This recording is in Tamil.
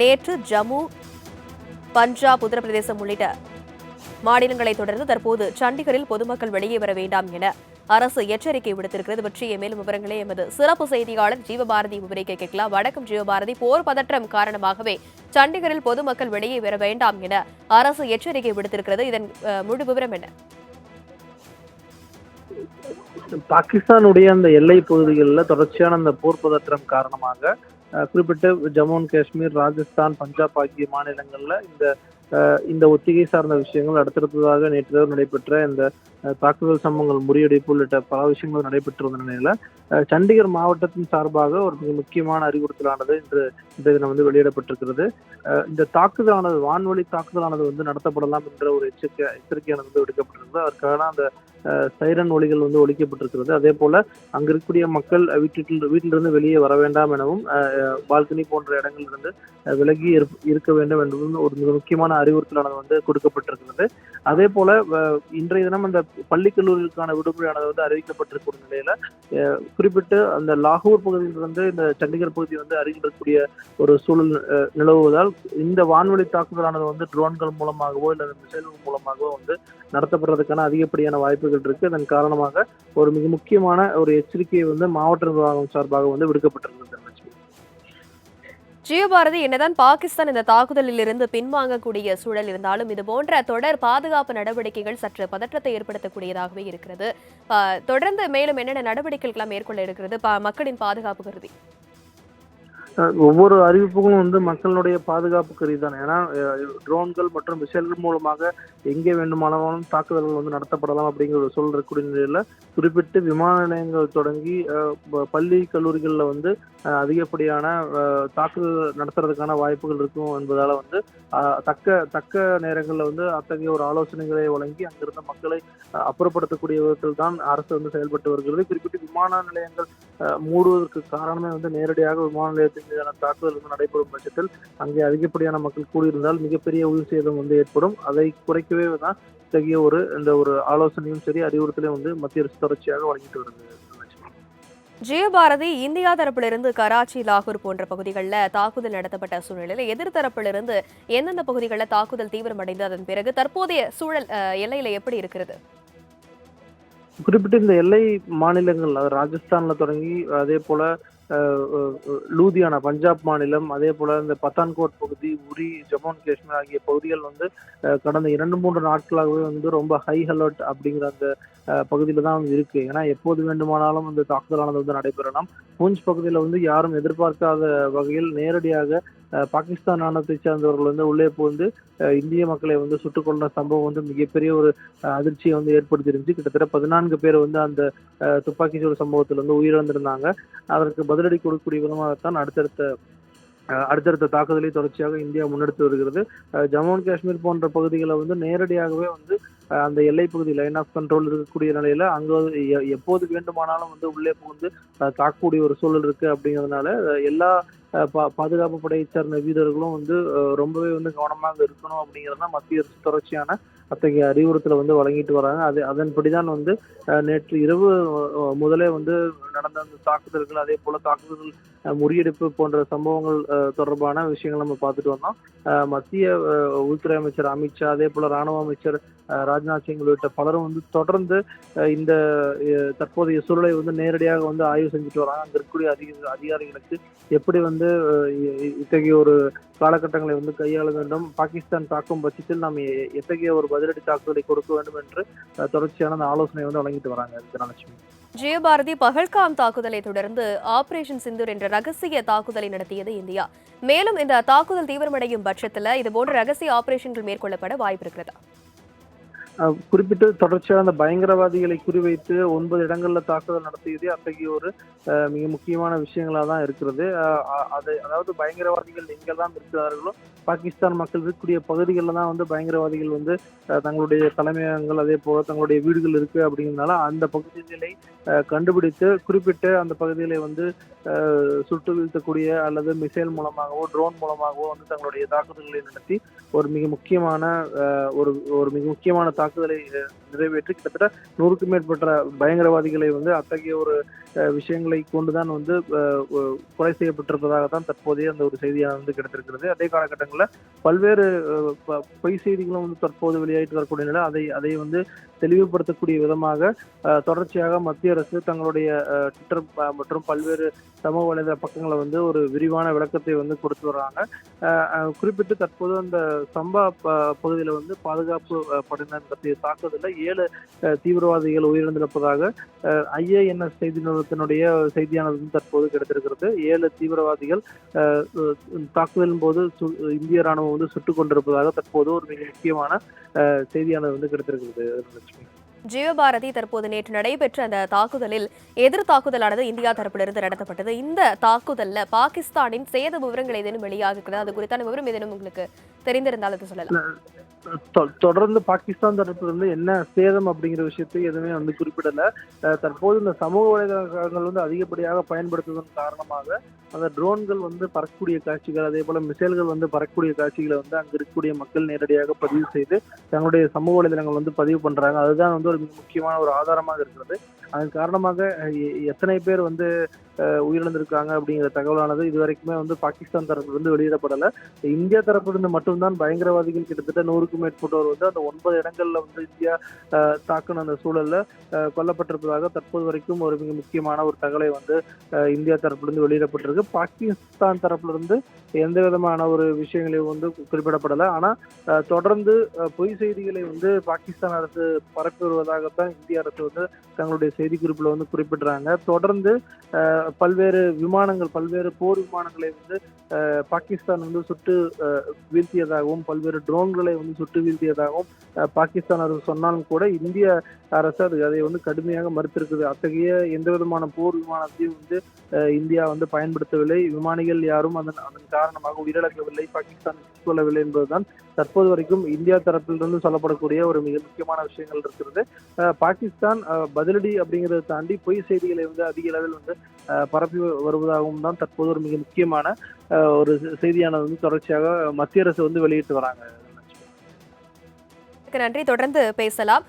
நேற்று ஜம்மு பஞ்சாப் உத்தரப்பிரதேசம் உள்ளிட்ட மாநிலங்களை தொடர்ந்து தற்போது சண்டிகரில் பொதுமக்கள் வெளியே வர வேண்டாம் என அரசு எச்சரிக்கை விடுத்திருக்கிறது. பற்றிய மேலும் விவரங்களை எமது சிறப்பு செய்தியாளர் ஜீவபாரதி விவரிக்க கேட்கலாம். வடக்கும் ஜீவபாரதி. போர் பதற்றம் காரணமாகவே சண்டிகரில் பொதுமக்கள் வெளியே வர வேண்டாம் என அரசு எச்சரிக்கை விடுத்திருக்கிறது. இதன் முழு விவரம் என்ன? பாகிஸ்தானுடைய அந்த எல்லை பகுதிகளில் தொடர்ச்சியான அந்த போர் பதற்றம் காரணமாக குறிப்பிட்ட ஜம்மு அண்ட் காஷ்மீர் ராஜஸ்தான் பஞ்சாப் ஆகிய மாநிலங்களில் இந்த இந்த ஒத்திகை சார்ந்த விஷயங்கள் அடுத்தடுத்ததாக நேற்று இரவு நடைபெற்ற இந்த தாக்குதல் சம்பவங்கள் முறியடிப்பு உள்ளிட்ட பல விஷயங்கள் நடைபெற்று வந்த நிலையில சண்டிகர் மாவட்டத்தின் சார்பாக ஒரு மிக முக்கியமான அறிவுறுத்தலானது இன்று இந்த தினம் வந்து வெளியிடப்பட்டிருக்கிறது. இந்த தாக்குதலானது வான்வழி தாக்குதலானது வந்து நடத்தப்படலாம் என்ற ஒரு எச்சரிக்கை எச்சரிக்கையானது வந்து விடுக்கப்பட்டிருந்தது. அதற்கான அந்த சைரன் ஒலிகள் வந்து ஒழிக்கப்பட்டிருக்கிறது அதே போல அங்க இருக்கக்கூடிய மக்கள் வீட்டில் வீட்டிலிருந்து வெளியே வர வேண்டாம் எனவும் பால்கனி போன்ற இடங்களிலிருந்து விலகி இருக்க வேண்டும் என்பதும் ஒரு மிக முக்கியமான அறிவுறுத்தலானது வந்து கொடுக்கப்பட்டிருக்கிறது. அதே போல இன்றைய தினம் அந்த பள்ளி கல்லூரிகளுக்கான விடுமுறையானது வந்து அறிவிக்கப்பட்டிருக்கிற நிலையில குறிப்பிட்டு அந்த லாகூர் பகுதியிலிருந்து இந்த சண்டிகர் பகுதி வந்து அருகில் இருக்கக்கூடிய ஒரு சூழல் நிலவுவதால் இந்த வான்வழி தாக்குதலானது வந்து ட்ரோன்கள் மூலமாகவோ இல்லை மிசைல்கள் மூலமாகவோ வந்து நடத்தப்படுறதுக்கான அதிகப்படியான வாய்ப்புகள் இருக்கு. இதன் காரணமாக ஒரு மிக முக்கியமான ஒரு எச்சரிக்கையை வந்து மாவட்ட நிர்வாகம் சார்பாக வந்து விடுக்கப்பட்டிருக்கிறது தனலட்சுமி. ஜீவபாரதி என்னதான் பாகிஸ்தான் இந்த தாக்குதலில் இருந்து பின்வாங்கக்கூடிய சூழல் இருந்தாலும் இது போன்ற தொடர் பாதுகாப்பு நடவடிக்கைகள் சற்று பதற்றத்தை ஏற்படுத்தக்கூடியதாகவே இருக்கிறது தொடர்ந்து மேலும் என்னென்ன நடவடிக்கைகள் மேற்கொள்ள இருக்கிறது பா- மக்களின் பாதுகாப்பு கருதி ஒவ்வொரு அறிவிப்புகளும் வந்து மக்களுடைய பாதுகாப்பு கருதி தான் ஏன்னா ட்ரோன்கள் மற்றும் மிசைல்கள் மூலமாக எங்கே வேண்டுமானாலும் தாக்குதல்கள் வந்து நடத்தப்படலாம் அப்படிங்கிற ஒரு சூழல் இருக்கக்கூடிய நிலையில குறிப்பிட்டு விமான நிலையங்கள் தொடங்கி ப- பள்ளி கல்லூரிகளில் வந்து அதிகப்படியான தாக்குதல் நடத்துறதுக்கான வாய்ப்புகள் இருக்கும் என்பதால வந்து தக்க தக்க நேரங்களில் வந்து அத்தகைய ஒரு ஆலோசனைகளை வழங்கி அங்கிருந்த மக்களை அப்புறப்படுத்தக்கூடிய விதத்தில் தான் அரசு வந்து செயல்பட்டு வருகிறது. குறிப்பிட்டு விமான நிலையங்கள் மூடுவதற்கு காரணமே வந்து நேரடியாக விமான நிலையத்தின் மீதான தாக்குதல் வந்து நடைபெறும் பட்சத்தில் அங்கே அதிகப்படியான மக்கள் கூடியிருந்தால் மிகப்பெரிய உயிர் சேதம் வந்து ஏற்படும். அதை குறைக்கவே தான் இத்தகைய ஒரு இந்த ஒரு ஆலோசனையும் சரி அறிவுறுத்தலையும் வந்து மத்திய அரசு தொடர்ச்சியாக வழங்கிட்டு வருது. ஜெயபாரதி இந்தியா தரப்பிலிருந்து கராச்சி லாகூர் போன்ற பகுதிகளில் தாக்குதல் நடத்தப்பட்ட சூழ்நிலையில் எதிர்த்தரப்பிலிருந்து எந்தெந்த பகுதிகளில் தாக்குதல் தீவிரமடைந்து அதன் பிறகு தற்போதைய சூழல் எல்லையில எப்படி இருக்கிறது? குறிப்பிட்ட இந்த எல்லை மாநிலங்கள் ராஜஸ்தான்ல தொடங்கி அதே போல லூதியானா பஞ்சாப் மாநிலம் அதே போல இந்த பத்தான்கோட் பகுதி உரி ஜம்மு அண்ட் காஷ்மீர் ஆகிய பகுதிகள் வந்து கடந்த இரண்டு மூன்று நாட்களாகவே வந்து ரொம்ப ஹை அலர்ட் அப்படிங்கிற அந்த பகுதியில தான் வந்து இருக்கு. ஏன்னா எப்போது வேண்டுமானாலும் இந்த தாக்குதலானது வந்து நடைபெறலாம். பூஞ்ச் பகுதியில வந்து யாரும் எதிர்பார்க்காத வகையில் நேரடியாக பாகிஸ்தான் ராணுவத்தை சேர்ந்தவர்கள் வந்து உள்ளே புகுந்து இந்திய மக்களை வந்து சுட்டுக் கொண்ட சம்பவம் வந்து மிகப்பெரிய ஒரு அதிர்ச்சியை வந்து ஏற்படுத்தியிருந்துச்சு. கிட்டத்தட்ட பதினான்கு பேர் வந்து அந்த துப்பாக்கி துப்பாக்கிச்சூடு சம்பவத்தில் வந்து உயிரிழந்திருந்தாங்க. அதற்கு பதிலடி கொடுக்கக்கூடிய விதமாகத்தான் அடுத்தடுத்த அடுத்தடுத்த தாக்குதலை தொடர்ச்சியாக இந்தியா முன்னெடுத்து வருகிறது. ஜம்மு அண்ட் காஷ்மீர் போன்ற பகுதிகளை வந்து நேரடியாகவே வந்து அந்த எல்லை பகுதி லைன் ஆஃப் கண்ட்ரோல் இருக்கக்கூடிய நிலையில அங்க வந்து எ- எப்போது வேண்டுமானாலும் வந்து உள்ளே புகுந்து தாக்கக்கூடிய ஒரு சூழல் இருக்கு அப்படிங்கிறதுனால எல்லா பா- பாதுகாப்பு படையை சார்ந்த வீரர்களும் வந்து ரொம்பவே வந்து கவனமாக இருக்கணும் அப்படிங்கிறது தான் மத்திய அரசு தொடர்ச்சியான அத்தகைய அறிவுறுத்தலை வந்து வழங்கிட்டு வராங்க. அது அதன்படிதான் வந்து நேற்று இரவு முதலே வந்து நடந்த அந்த தாக்குதல்கள் அதே போல தாக்குதல் முறியெடுப்பு முறியடிப்பு போன்ற சம்பவங்கள் தொடர்பான விஷயங்கள் நம்ம பார்த்துட்டு வந்தோம். மத்திய உள்துறை அமைச்சர் அமித்ஷா அதே போல ராணுவ அமைச்சர் ராஜ்நாத் சிங் உள்ளிட்ட பலரும் வந்து தொடர்ந்து இந்த தற்போதைய சூழலை வந்து நேரடியாக வந்து ஆய்வு செஞ்சுட்டு வராங்க. அங்க இருக்கக்கூடிய அதிக அதிகாரிகளுக்கு எப்படி வந்து வந்து இத்தகைய ஒரு காலகட்டங்களை வந்து கையாள வேண்டும். பாகிஸ்தான் தாக்கும் பட்சத்தில் நாம் எத்தகைய ஒரு பதிலடி தாக்குதலை கொடுக்க வேண்டும் என்று தொடர்ச்சியான அந்த ஆலோசனை வந்து வழங்கிட்டு வராங்க தனலட்சுமி ஜெயபாரதி பகல்காம் தாக்குதலை தொடர்ந்து ஆபரேஷன் சிந்தூர் என்ற ரகசிய தாக்குதலை நடத்தியது இந்தியா. மேலும் இந்த தாக்குதல் தீவிரமடையும் பட்சத்தில் இதுபோன்ற ரகசிய ஆபரேஷன்கள் மேற்கொள்ளப்பட வாய்ப்பு இருக்கிறதா குறிப்பிட்டு தொடர்ச்சியாக அந்த பயங்கரவாதிகளை குறிவைத்து ஒன்பது இடங்கள்ல தாக்குதல் நடத்தியது அத்தகைய ஒரு மிக முக்கியமான விஷயங்களா தான் இருக்கிறது. அது அதாவது பயங்கரவாதிகள் எங்கெல்லாம் இருக்கிறார்களோ பாகிஸ்தான் மக்கள் இருக்கக்கூடிய பகுதிகளில் தான் வந்து பயங்கரவாதிகள் வந்து தங்களுடைய தலைமையகங்கள் அதே போல தங்களுடைய வீடுகள் இருக்கு அப்படிங்கிறதுனால அந்த பகுதிகளை கண்டுபிடித்து குறிப்பிட்டு அந்த பகுதிகளை வந்து சுட்டு வீழ்த்தக்கூடிய அல்லது மிசைல் மூலமாகவோ ட்ரோன் மூலமாகவோ வந்து தங்களுடைய தாக்குதல்களை நடத்தி ஒரு மிக முக்கியமான ஒரு ஒரு மிக முக்கியமான தாக்குதலை நிறைவேற்றி கிட்டத்தட்ட நூறுக்கும் மேற்பட்ட பயங்கரவாதிகளை வந்து அத்தகைய ஒரு விஷயங்களை கொண்டுதான் வந்து கொலை செய்யப்பட்டிருப்பதாக தான் தற்போதைய அந்த ஒரு செய்தியாக வந்து கிடைத்திருக்கிறது. அதே காலகட்டங்களில் பல்வேறு ப- பொய் செய்திகளும் வந்து தற்போது வெளியாகிட்டு வரக்கூடிய நிலை அதை அதை வந்து தெளிவுபடுத்தக்கூடிய விதமாக தொடர்ச்சியாக மத்திய அரசு தங்களுடைய ட்விட்டர் மற்றும் பல்வேறு சமூக வலைதள பக்கங்களை வந்து ஒரு விரிவான விளக்கத்தை வந்து கொடுத்து வர்றாங்க. குறிப்பிட்டு தற்போது அந்த சம்பா ப- பகுதியில் வந்து பாதுகாப்பு படையினர் பற்றிய தாக்குதலில் ஏழு தீவிரவாதிகள் உயிரிழந்திருப்பதாக ஐஏஎன்எஸ் செய்தி நிறுவனத்தினுடைய செய்தியானது தற்போது கிடைத்திருக்கிறது. ஏழு தீவிரவாதிகள் தாக்குதலின் போது இந்திய ராணுவம் வந்து சுட்டுக் கொண்டிருப்பதாக தற்போது ஒரு மிக முக்கியமான செய்தியானது வந்து கிடைத்திருக்கிறது லட்சுமி. ஜீவபாரதி தற்போது நேற்று நடைபெற்ற அந்த தாக்குதலில் எதிர் தாக்குதலானது இந்தியா தரப்பிலிருந்து நடத்தப்பட்டது. இந்த தாக்குதல்ல பாகிஸ்தானின் சேத விவரங்கள் ஏதேனும் வெளியாகிறது அது குறித்தான விவரம் ஏதேனும் உங்களுக்கு தெரிந்திருந்தால் அது சொல்லலாம். தொடர்ந்து பாகிஸ்தான் தரப்பிலிருந்து என்ன சேதம் அப்படிங்கிற விஷயத்தை எதுவுமே வந்து குறிப்பிடல. தற்போது இந்த சமூக வலைதளங்கள் வந்து அதிகப்படியாக பயன்படுத்துவதன் காரணமாக அந்த ட்ரோன்கள் வந்து பறக்கக்கூடிய காட்சிகள் அதே போல மிசைல்கள் வந்து பறக்கக்கூடிய காட்சிகளை வந்து அங்கே இருக்கக்கூடிய மக்கள் நேரடியாக பதிவு செய்து தங்களுடைய சமூக வலைதளங்கள் வந்து பதிவு பண்றாங்க. அதுதான் வந்து ஒரு மிக முக்கியமான ஒரு ஆதாரமாக இருக்கிறது. அதன் காரணமாக எத்தனை பேர் வந்து உயிரிழந்திருக்காங்க அப்படிங்கிற தகவலானது இது வரைக்குமே வந்து பாகிஸ்தான் தரப்பிலிருந்து வெளியிடப்படல. இந்தியா தரப்பிலிருந்து மட்டும்தான் பயங்கரவாதிகள் கிட்டத்தட்ட நூறுக்கும் மேற்பட்டோர் வந்து அந்த ஒன்பது இடங்கள்ல வந்து இந்தியா தாக்கின அந்த சூழல்ல கொல்லப்பட்டிருப்பதாக தற்போது வரைக்கும் ஒரு மிக முக்கியமான ஒரு தகவலை வந்து இந்தியா தரப்பிலிருந்து வெளியிடப்பட்டிருக்கு. பாகிஸ்தான் தரப்பிலிருந்து எந்த விதமான ஒரு விஷயங்களையும் வந்து குறிப்பிடப்படலை. ஆனால் தொடர்ந்து பொய் செய்திகளை வந்து பாகிஸ்தான் அரசு பரப்பி வருவதாகத்தான் இந்திய அரசு வந்து தங்களுடைய செய்திக்குறிப்பில் வந்து குறிப்பிடுறாங்க. தொடர்ந்து பல்வேறு விமானங்கள் பல்வேறு போர் விமானங்களை வந்து பாகிஸ்தான் வந்து சுட்டு வீழ்த்தியதாகவும் பல்வேறு ட்ரோன்களை வந்து சுட்டு வீழ்த்தியதாகவும் பாகிஸ்தான் அரசு சொன்னாலும் கூட இந்திய அரசு அது அதை வந்து கடுமையாக மறுத்திருக்குது. அத்தகைய எந்த விதமான போர் விமானத்தையும் வந்து இந்தியா வந்து பயன்படுத்தவில்லை. விமானிகள் யாரும் அதன் அதன் காரணமாக உயிரிழக்கவில்லை பாகிஸ்தான் கொள்ளவில்லை என்பதுதான் தற்போது வரைக்கும் இந்தியா தரப்பிலிருந்து சொல்லப்படக்கூடிய ஒரு மிக முக்கியமான விஷயங்கள் இருக்கிறது. பாகிஸ்தான் பதிலடி அப்படிங்கிறத தாண்டி பொய் செய்திகளை வந்து அதிக அளவில் வந்து பரப்பி வருவதாகவும் தான் தற்போது ஒரு மிக முக்கியமான ஒரு செய்தியானது வந்து தொடர்ச்சியாக மத்திய அரசு வந்து வெளியிட்டு வராங்க. நன்றி. தொடர்ந்து பேசலாம்.